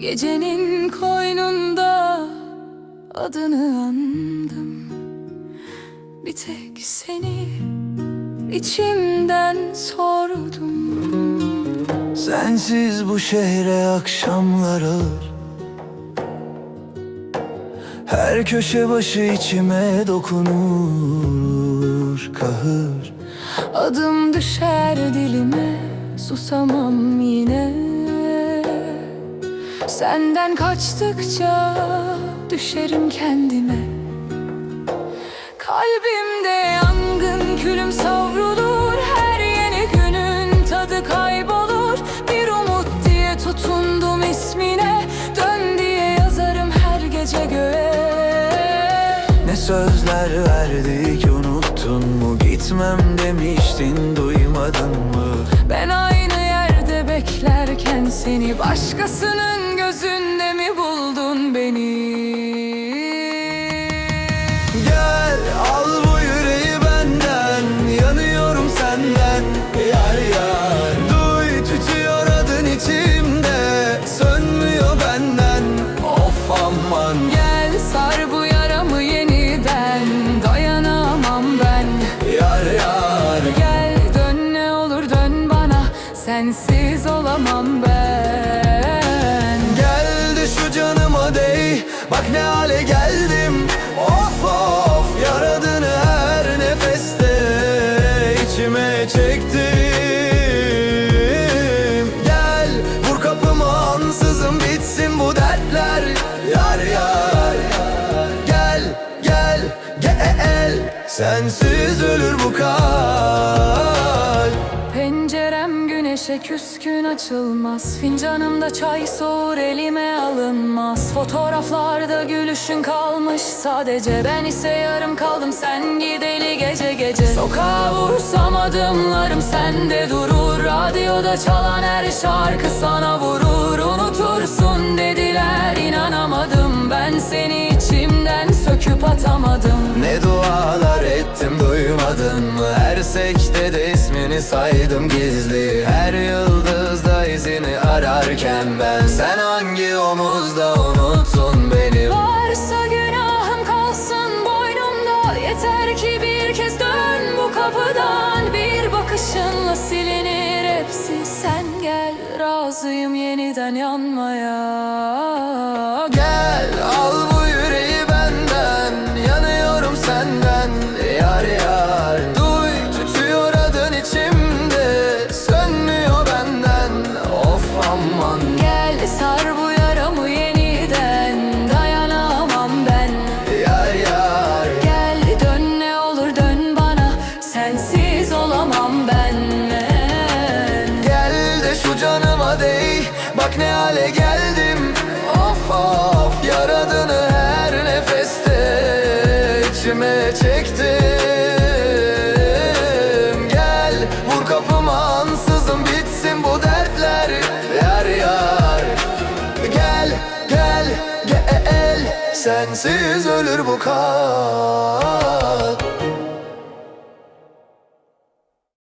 Gecenin koynunda adını andım. Bir tek seni içimden sordum. Sensiz bu şehre akşamlar ağır. Her köşe başı içime dokunur kahır. Adım düşer dilime susamam yine Senden kaçtıkça düşerim kendime. Kalbimde yangın külüm savrulur. Her yeni günün tadı kaybolur. Bir umut diye tutundum ismine. Dön diye yazarım her gece göğe. Ne sözler verdik unuttun mu? Gitmem demiştin seni Başkasının gözünde mi buldun beni? Gel al bu yüreği benden Yanıyorum senden. Yar yar Duy tütüyor adın içimde Sönmüyor benden. Of aman. Gel sar bu yaramı yeniden Dayanamam ben. Yar yar. Gel dön ne olur dön bana Sensiz olamam ben çektim. Gel vur kapıma ansızın bitsin bu dertler. Yar yar Gel gel gel. Sensiz ölür bu kalp güneşe küskün açılmaz. Fincanımda çay soğur elime alınmaz. Fotoğraflarda gülüşün kalmış. Sadece Ben ise yarım kaldım. Sen gideli gece gece. Sokağa vursam adımlarım sende durur. Radyoda çalan her şarkı sana vurur. Unutursun dediler inanamadım. Ben seni içimden söküp atamadım. Ne dualar ettim duymadın mı? Her sektede ismini saydım gizli. Her yıldızda izini ararken ben. Sen hangi omuzda unuttun beni? Varsa günahım kalsın boynumda. Yeter ki bir kez dön bu kapıdan. Bir bakışınla silinir hepsi. Sen gel razıyım yeniden yanmaya. Gel al bu yüreği benden. Yanıyorum senden yar yar canıma değ. Bak ne hale geldim. Of of yaradını her nefeste içime çektim. Gel vur kapıma ansızın bitsin bu dertler. Yar yar. Gel gel gel. Sensiz ölür bu kalp